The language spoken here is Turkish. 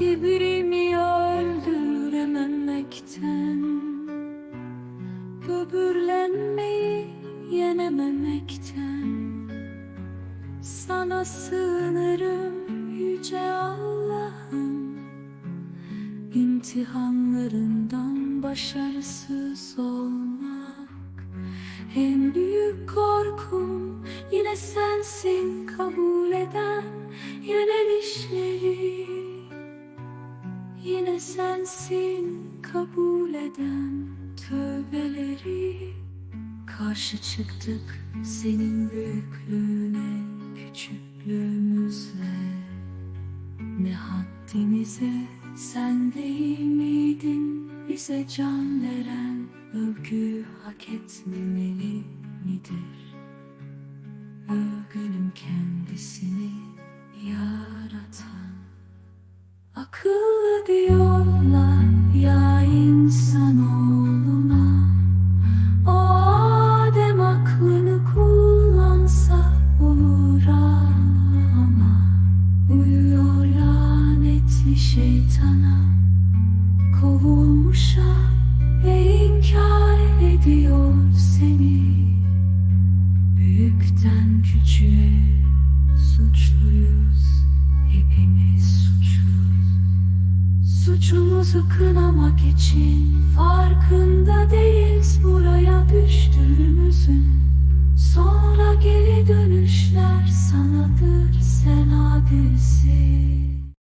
Kibrimi öldürememekten Böbürlenmeyi yenememekten. Sana sığınırım yüce Allah'ım İmtihanlarından başarısız olmak. En büyük korkum yine sensin kabul eden Yönelişleri Yine sensin kabul eden tövbeleri. Karşı çıktık senin büyüklüğüne küçüklüğümüzle Ne haddimize sen değil miydin? Bize can veren Övgü hak etmemeli midir? Övgünün kendisini şeytana Kovulmuşa ve inkar ediyor seni. Büyükten küçüğe suçluyuz Hepimiz suçluyuz. Suçumuzu kınamak için farkında değiliz buraya düştüğümüzün Sonra geri dönüşler sanadır sen adilsin